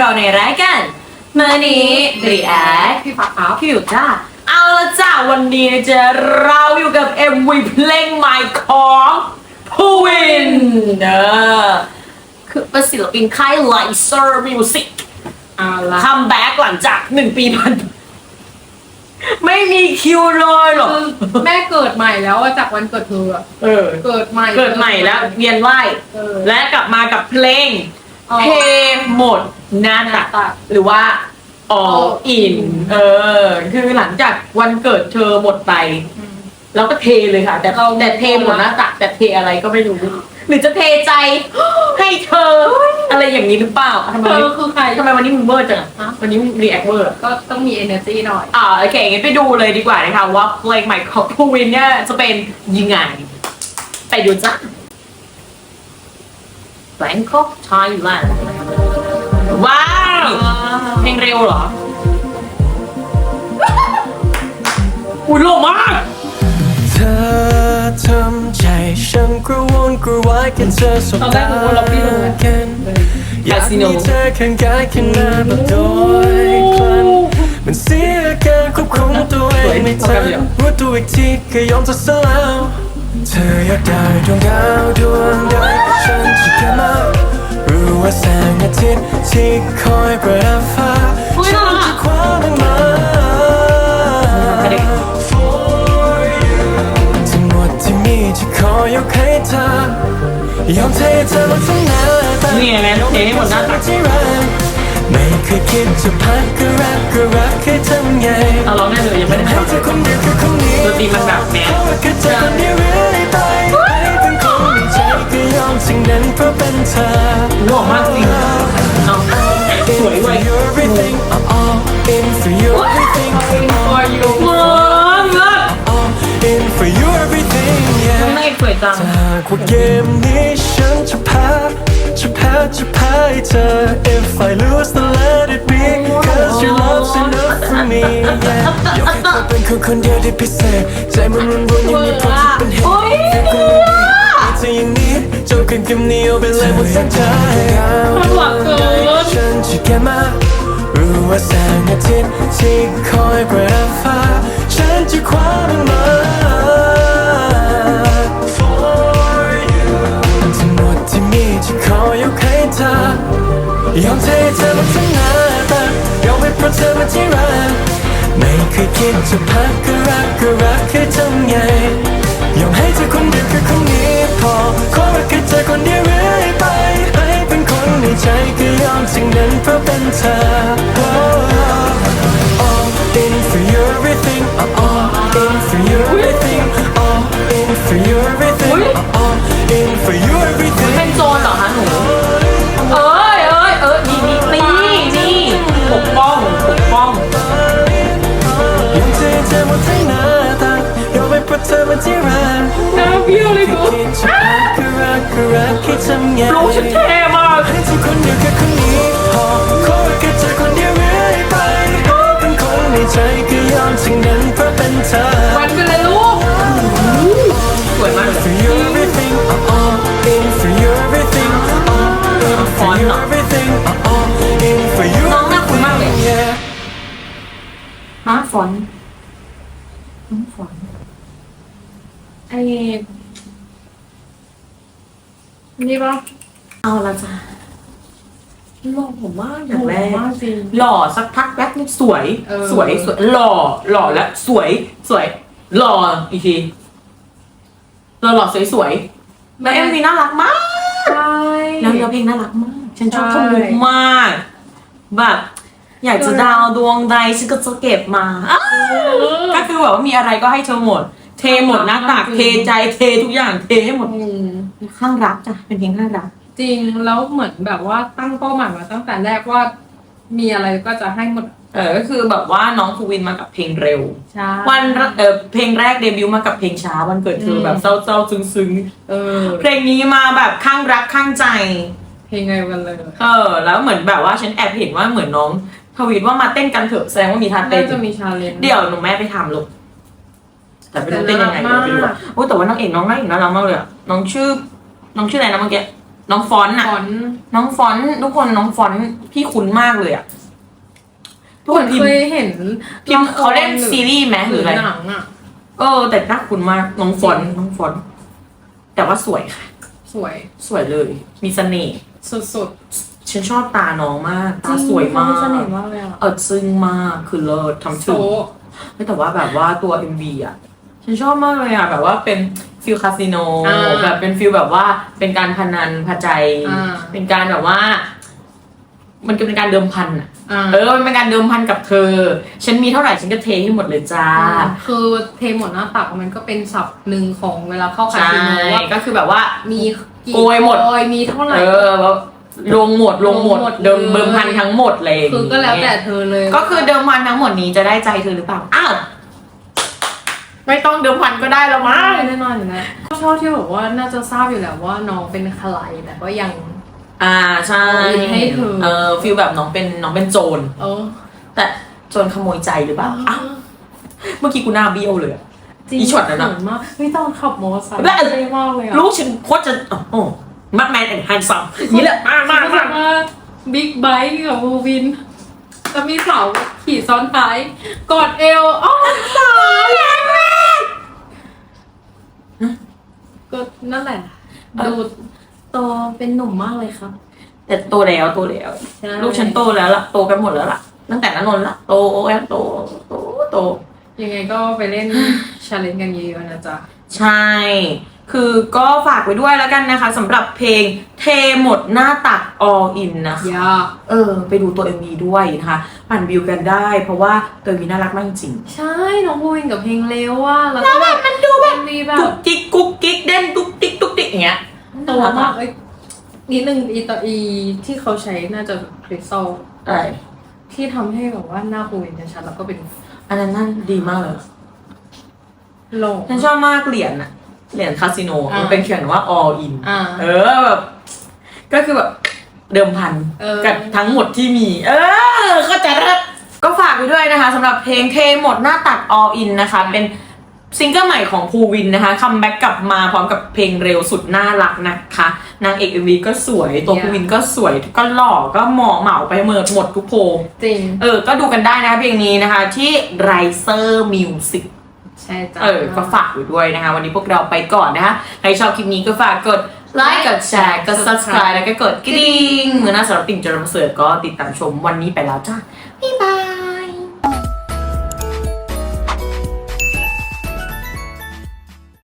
เราในรายการเมื่อนี้รีแอคพี่พักครับพี่อยู่จ้าเอาละจ้าวันนี้นะจะเราอยู่กับ MV เพลงใหม่ของพูวินเนอะคือเป็นศิลปินค่ายไลเซอร์มิวสิกเอาละคัมแบ็กหลังจากหนึ่งปีผ่านไปไม่มีคิวเลยเหรอคือแม่เกิดใหม่แล้วอะจากวันเกิดเธออะเออ เกิดใหม่เกิดใหม่แล้วเวียนว่ายเออและกลับมากับเพลงอ๋อ เพลงหมดหน้าตักหน้าตักหรือว่า all all in in เออ คือหลังจากวันเกิดเธอหมดไปอืมเราก็เทเลยค่ะ แต่เราแต่เทหมดหน้าตักแต่เทอะไรก็ไม่รู้ หรือจะเทใจให้เธอ อะไรอย่างนี้หรือเปล่าทำไมเธวันอนี้คือใครทำไมวันนี้มึงเวอร์จังฮะวันนี้มึงรีแอคเวอร์ก็ต้องมี energy หน่อยอ่าโอเคงั้นไปดูเลยดีกว่านะคะว่าเพลงใหม่ของพูวินเนี่ยจะเป็นยังไงไปดูจ้ะ Bangkok Thailand ว้าว เพลงเร็วเหรอ อุ้ยโลมาก เธอทำใจฉันกระวนกระวายแค่เธอสบตอนแรตากหนูว่าเราไม่รู้กันอยาก Casino มีเธอข้างกายข้างหน้าแบบโดยคลันมันเสียการควบคุมตัวเองไม่ทันรู้ตัวอีกทีก็ยอมจะสลาว เธออยากได้ดวงดาวดวงใดฉันจะแค่มารู้ว่าแสงอาทิตย์ที่คอยประดับฟ้าฉันจะคว้ามันมา for you ทั้งหมดที่มีที่ขอยกให้เธอยอมเทเธอมาทั้งหน้าตา นี่ไงแม่เทให้หมดหน้าตักที่รักไม่เคยคิดจะพักก็รักก็รักให้ทำไงเอาร้องได้เลยยังไม่ได้ให้ทำ เธอคนเดียวคือคน ดนตรีมันแบบแมสเพราะว่าแค่เธอคนเดียวเรื่อยไปให้เป็นคนในใจก็ยอมสิ่งนั้นเพราะเป็นเธอหล่อมากจริงเอาสวยด้วย You're everything all in for you everything for you มึงเลิศ all in for you everything น้อง yeah นางเอกสวยจังหากว่าเกมนี้ฉันจะแพ้จะแพ้จะแพ้ให้เธอ If I lose then let enough for me yeah อยากให้เธอเป็นคนคนเดียวที่พิเศษ ใจมันรุนรุนยังมีความที่เป็นเหตุโอ้ยให้คนอื่นเธออย่างนี้เจ้ากันกับเหนียวเป็นเลยหมดทั้งใจหวังเกินฉันจะแค่มารู้ว่าแสงอาทิตย์ที่คอยประดับฟ้าฉันจะคว้ามันมา for you ทั้งหมดที่มีจะขอยกให้เธอยอมเทเธอมาทั้ง เธอมาที่รักไม่เคยคิดจะพักก็รักก็รักแค่ทำไงยอมให้เธอคนเดียวคือคนนี้พอขอรักแค่เธอคนเดียวเรื่อยไปให้เป็นคนในใจก็ยอมสิ่งนั้นเพราะเป็นเธอ Oh, all in for you น้ำเพี้ยวเลยกูคิดจะรักก็รักก็รักให้ทำไงรู้ฉันเท่มากให้เธอคนเดียวแค่คนนี้พอขอแค่เธอคนเดียวเรื่อยไปให้เป็นคนในใจก็ยอมสิ่งนั้นเพราะเป็นเธอวันไปเลยลูกสวยมากเลย For you everything all in for you everything all in for you everything all in for you น้องน่าคุ้นมากเลย yeah ฮะฟอนต์น้องฟอนต์ ไอ้นี่ปะเอาละจ้ะหล่อผมมากอย่างแรก มากจริง หล่อสักพักแป๊บนึงสวย เออ สวยสวยหล่อหล่อและสวยสวย หล่ออีกทีหล่อหล่อสวยสวยแล้วเอ็มวีน่ารักมากใช่ แล้วเนื้อเพลงน่ารักมาก ฉันชอบใช่ทำมุกมาก แบบ อยากจะดาวดวงใดฉันก็จะเก็บมาอ้าวก็คือแบบว่ามีอะไรก็ให้เธอหมด เทหมดหน้าตากเทใจเททุกอย่างเทให้หมด อืม ข้างรักจ้ะเป็นเพลงข้างรัก จริงแล้วเหมือนแบบว่าตั้งเป้าหมายมาตั้งแต่แรกว่า มีอะไรก็จะให้หมดเออก็คือแบบว่าน้องภูวินมากับเพลงเร็ว ใช่ วันแรเออเพลงแรกเดบิวต์มากับเพลงช้าวันเกิดเธอม แบบเศร้าๆซึ้งเออ ๆเพลงนี้มาแบบข้างรักข้างใจ เพลงไงกันเลยเออ แล้วเหมือนแบบว่าฉันแอบเห็นว่าเหมือนน้องทวีตว่ามาเต้นกันเถอะแสดงว่ามีท่าเต้น่านจะมีชาเลนจ์เดี๋ยวหนูแม่ไปทำลูก แต่ไม่รู้เต้นยังไงแต่เดี๋ยวน่ารักมากไปดูอะโอ้ยแต่ว่านางเอกน้องน่าเอกน่ารักมากเลยอะน้องชื่อ น้องชื่ออะไรนะเมื่อกี้น้องฟอนต์อะฟอนต์น้องฟอนต์ทุกคนน้องฟอนต์พี่คุ้นมากเลยอะทุกคนพิมเคพ์ยเห็นพิมพ์เขาเล่นซีรีส์ไหมหหรืรือออะไรหนังอะเออ แต่น่าคุ้นมากน้องฟอนต์น้องฟอนต์แต่ว่าสวยค่ะ สวยสวยเลย มีเสน่ห์สุดฉันชอบตาน้องมากๆตาสวยมากเสน่ห์มากเลยอะเออซึ้งมากคือเลิศทำโซถึงไม่แต่ว่าแบบว่าตัว MV อะ ฉันชอบมากเลยอะแบบว่าเป็นฟิลคาสิโนอ่าแบบเป็นฟิลแบบว่าเป็นการพนันพาใจ อ่า เป็นการแบบว่า มันก็เป็นการเดิมพันอะ อ่าเออมันเป็นการเดิมพันกับเธอ ฉันมีเท่าไหร่ฉันก็เทให้หมดเลยจ้า คือเทหมดหน้าตักมันก็เป็นศัพท์หนึ่งของเวลาเข้าคาใช่สิโนว่าก็คือแบบว่า มีกี่โกยหมด โกยมีเท่าไหร่ เออแบบลงหมดลงหมด ลงหมดเดิมเลย เดิมพันทั้งหมดเลยคือก็แล้วแต่เธอเลย ก็คือเดิมพันทั้งหมดนี้จะได้ใจเธอหรือเปล่า อ้าว ไม่ต้องเดิมพันก็ได้แล้วมั้งแน่นอนอยู่แล้วก็ชอบที่บอกว่าน่าจะทราบอยู่แล้วว่าน้องเป็นใครแต่ก็ยัง อ่าใช่ให้เธอเออฟีลแบบน้องเป็นน้องเป็นโจรเออ แต่โจรขโมยใจหรือเปล่าอ้าวเมื่อกี้กูหน้าเบี้ยวเลยอะจริงอีช็อตนั้นอะเขิมากเฮ้ยตอนขับมอเตอร์ไซค์แบบเท่มากเลยอะลูกฉันโคตรจะโอ้โหมัดแมนแอนด์ฮันซัมนี่แหละมากมากมากว่าบิ๊กไบค์กับวูวินจะมีเสาขี่ซ้อนท้าย กอดเอวอ๋อสาวแรงมาก ก็นั่นแหละ ดูโตเป็นหนุ่มมากเลยครับ แต่โตแล้วโตแล้ว ใช่ลูกฉันโตแล้วล่ะโตกันหมดแล้วล่ะ ตั้งแต่นั้นนนท์ละโตแล้วโตโตโต ยังไงก็ไปเล่นชาเลนจ์กันเยอะๆนะจ๊ะ ใช่ คือก็ฝากไว้ด้วยแล้วกันนะคะสำหรับเพลงเทหมดหน้าตัก all in นะคะอย่าเออ ไปดูตัว MV ด้วยนะคะปั่นวิวกันได้ เพราะว่าตัว MV น่ารักมากจริงใช่ น้องพูวินกับเพลงเร็วว่ะแล้วก็แบบมันดูแบบ มีแบกุ๊บกกิ๊กกุ๊กกิ๊กเด่นกุ๊กติ๊กกุ๊กติ๊กอย่างเงี้ย โตมากเอ้ยนิดนึงอีตออีที่เขาใช้น่าจะคริสตัลอะไร ที่ทำให้แบบว่าหน้าพูวินจะชัดแล้วก็เป็นอันนั้นน่าดีมากเลย โลง ฉันชอบมากเหรียญอะเหรียญคาสิโนอ่ามั มันเป็นเขียนว่า all in อ่า เออแบบก็คือแบบเดิมพันเออ กับทั้งหมดที่มี เออก็จะเลิศก็ฝากไปด้วยนะคะสำหรับเพลงเทหมดหน้าตัด all in นะคะ เป็น ซิงเกิลใหม่ของภูวินนะคะคัมแบ็กกลับมาพร้อมกับเพลงเร็วสุดน่ารักนะคะนางเอกเอ็มวีก็สวยตัว Yeah ภูวินก็สวยก็หล่อก็เหมาะเหมาไปหมดหมดทุกโพลจริง เออ ก็ดูกันได้นะคะเพลงนี้นะคะที่ Riser Music ใช่จ้ะ เออ ก็ฝากอยู่ด้วยนะคะ วันนี้พวกเราไปก่อนนะคะใครชอบคลิปนี้ก็ฝากกดไลค์ กดแชร์ กด subscribe แล้วก็กดกระดิ่งเมื่อหน้าสำหรับติ่งจรมเสือก็ติดตามชมวันนี้ไปแล้วจ้าบ๊ายบาย